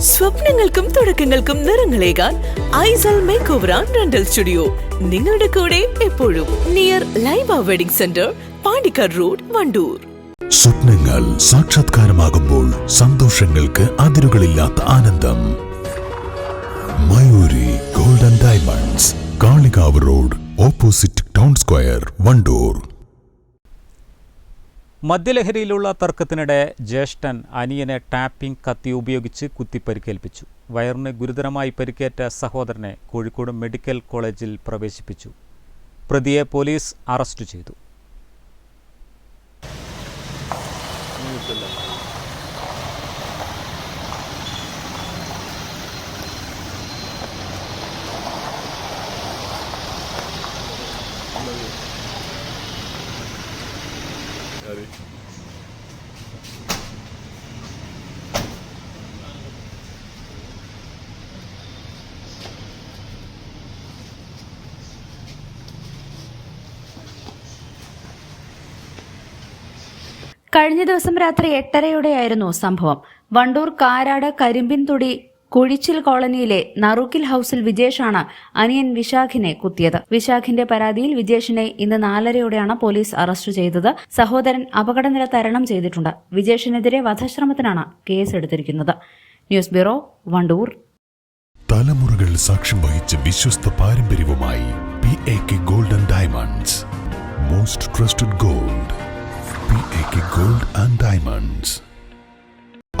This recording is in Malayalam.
സ്വപ്നങ്ങൾക്കും തുടക്കങ്ങൾക്കും നിറങ്ങളേകാൻ ഐസൽ make over and rental studio. നിങ്ങളുടെ കൂടെ എപ്പോഴും near Laiba wedding centre Pandikkad road Wandoor. സ്വപ്നങ്ങൾ സാക്ഷാത്കാരമാകുമ്പോൾ സന്തോഷങ്ങൾക്ക് അതിരുകളില്ലാത്ത ആനന്ദം. Mayuri golden diamonds Kalikavu road opposite town square Wandoor. മദ്യലഹരിയിലുള്ള തർക്കത്തിനിടെ ജ്യേഷ്ഠൻ അനിയനെ ടാപ്പിംഗ് കത്തി ഉപയോഗിച്ച് കുത്തിപ്പരിക്കേൽപ്പിച്ചു. വയറിന് ഗുരുതരമായി പരിക്കേറ്റ സഹോദരനെ കോഴിക്കോട് മെഡിക്കൽ കോളേജിൽ പ്രവേശിപ്പിച്ചു. പ്രതിയെ പോലീസ് അറസ്റ്റ് ചെയ്തു. കഴിഞ്ഞ ദിവസം രാത്രി എട്ടരയോടെയായിരുന്നു സംഭവം. വണ്ടൂർ കാരാട് കരിമ്പിൻതുടി കുഴിച്ചിൽ കോളനിയിലെ നറുക്കിൽ ഹൌസിൽ വിജേഷാണ് അനിയൻ വിശാഖിനെ കുത്തിയത്. വിശാഖിന്റെ പരാതിയിൽ വിജേഷിനെ ഇന്ന് നാലരയോടെയാണ് പോലീസ് അറസ്റ്റ് ചെയ്തത്. സഹോദരൻ അപകടനില തരണം ചെയ്തിട്ടുണ്ട്. വിജേഷിനെതിരെ വധശ്രമത്തിനാണ് കേസെടുത്തിരിക്കുന്നത്. News bureau Wandoor. തലമുറകൾ സാക്ഷ്യം വഹിച്ച വിശ്വസ്ത പാരമ്പര്യവുമായി P A K golden diamonds. Most trusted gold P A K gold and diamonds.